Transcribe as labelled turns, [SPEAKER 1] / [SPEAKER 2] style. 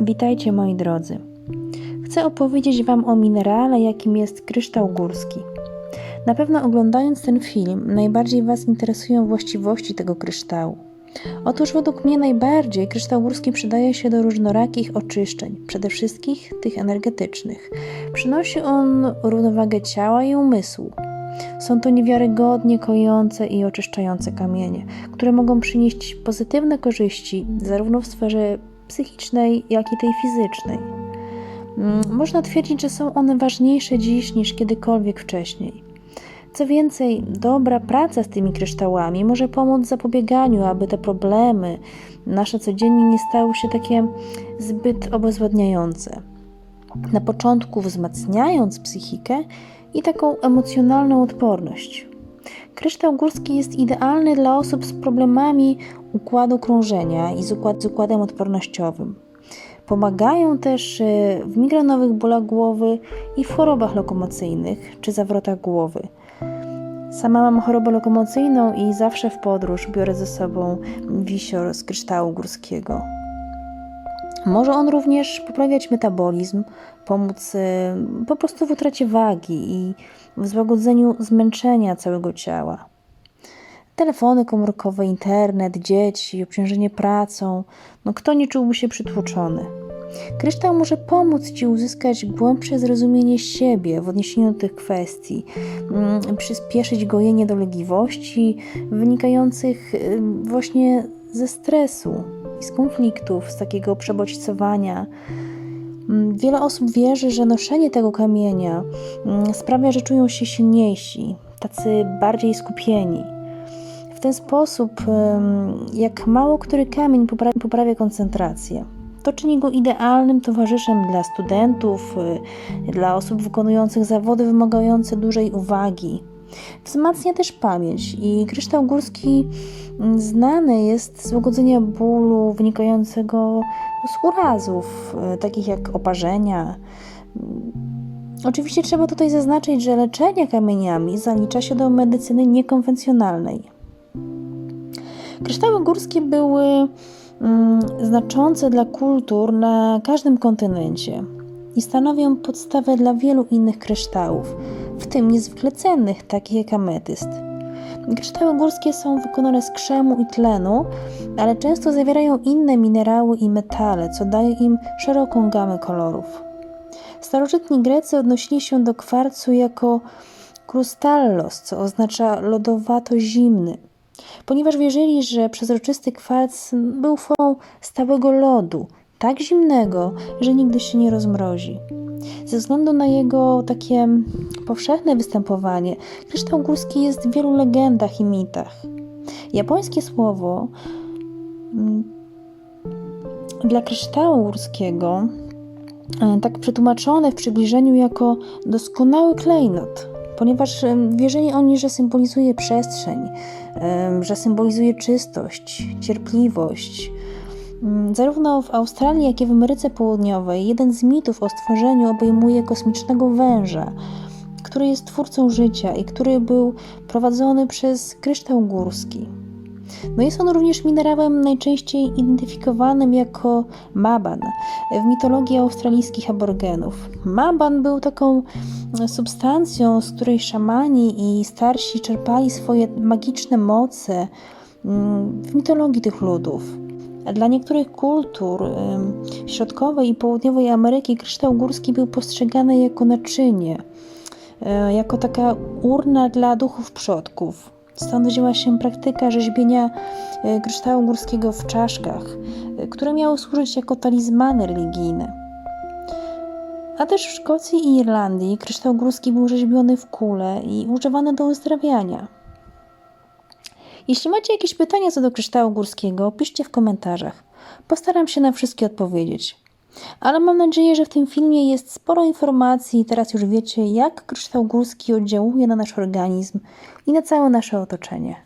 [SPEAKER 1] Witajcie moi drodzy. Chcę opowiedzieć Wam o minerale, jakim jest kryształ górski. Na pewno oglądając ten film, najbardziej Was interesują właściwości tego kryształu. Otóż według mnie najbardziej kryształ górski przydaje się do różnorakich oczyszczeń, przede wszystkim tych energetycznych. Przynosi on równowagę ciała i umysłu. Są to niewiarygodnie kojące i oczyszczające kamienie, które mogą przynieść pozytywne korzyści zarówno w sferze psychicznej, jak i tej fizycznej. Mm, Można twierdzić, że są one ważniejsze dziś niż kiedykolwiek wcześniej. Co więcej, dobra praca z tymi kryształami może pomóc zapobieganiu, aby te problemy nasze codziennie nie stały się takie zbyt obezwładniające. Na początku wzmacniając psychikę i taką emocjonalną odporność. Kryształ górski jest idealny dla osób z problemami układu krążenia i z, układ, z układem odpornościowym. Pomagają też e, w migrenowych bólach głowy i w chorobach lokomocyjnych czy zawrotach głowy. Sama mam chorobę lokomocyjną i zawsze w podróż biorę ze sobą wisior z kryształu górskiego. Może on również poprawiać metabolizm, pomóc e, po prostu w utracie wagi i w złagodzeniu zmęczenia całego ciała. Telefony komórkowe, internet, dzieci, obciążenie pracą no kto nie czułby się przytłoczony? Kryształ może pomóc Ci uzyskać głębsze zrozumienie siebie w odniesieniu do tych kwestii, mm, przyspieszyć gojenie dolegliwości wynikających y, właśnie ze stresu i z konfliktów, z takiego przebodźcowania. Mm, Wiele osób wierzy, że noszenie tego kamienia mm, sprawia, że czują się silniejsi, tacy bardziej skupieni. W ten sposób, jak mało który kamień poprawia, poprawia koncentrację. To czyni go idealnym towarzyszem dla studentów, y, dla osób wykonujących zawody wymagające dużej uwagi. Wzmacnia też pamięć i kryształ górski mm, znany jest z łagodzenia bólu wynikającego z urazów, y, takich jak oparzenia. Oczywiście trzeba tutaj zaznaczyć, że leczenie kamieniami zalicza się do medycyny niekonwencjonalnej. Kryształy górskie były mm, znaczące dla kultur na każdym kontynencie i stanowią podstawę dla wielu innych kryształów, w tym niezwykle cennych, takich jak ametyst. Kryształy górskie są wykonane z krzemu i tlenu, ale często zawierają inne minerały i metale, co daje im szeroką gamę kolorów. Starożytni Grecy odnosili się do kwarcu jako krustallos, co oznacza lodowato-zimny, ponieważ wierzyli, że przezroczysty kwarc był formą stałego lodu, tak zimnego, że nigdy się nie rozmrozi. Ze względu na jego takie powszechne występowanie, kryształ górski jest w wielu legendach i mitach. Japońskie słowo mm, dla kryształu górskiego, e, tak przetłumaczone w przybliżeniu jako doskonały klejnot, ponieważ em, wierzyli oni, że symbolizuje przestrzeń, em, że symbolizuje czystość, cierpliwość. Mm, Zarówno w Australii, jak i w Ameryce Południowej jeden z mitów o stworzeniu obejmuje kosmicznego węża, który jest twórcą życia i który był prowadzony przez kryształ górski. No jest on również minerałem najczęściej identyfikowanym jako maban w mitologii australijskich aborygenów. Maban był taką substancją, z której szamani i starsi czerpali swoje magiczne moce mm, w mitologii tych ludów. Dla niektórych kultur środkowej i południowej Ameryki kryształ górski był postrzegany jako naczynie, e, jako taka urna dla duchów przodków. Stąd wzięła się praktyka rzeźbienia e, kryształu górskiego w czaszkach, e, które miały służyć jako talizmany religijne. A też w Szkocji i Irlandii kryształ górski był rzeźbiony w kule i używany do uzdrawiania. Jeśli macie jakieś pytania co do kryształu górskiego, piszcie w komentarzach. Postaram się na wszystkie odpowiedzieć. Ale mam nadzieję, że w tym filmie jest sporo informacji i teraz już wiecie, jak kryształ górski oddziałuje na nasz organizm i na całe nasze otoczenie.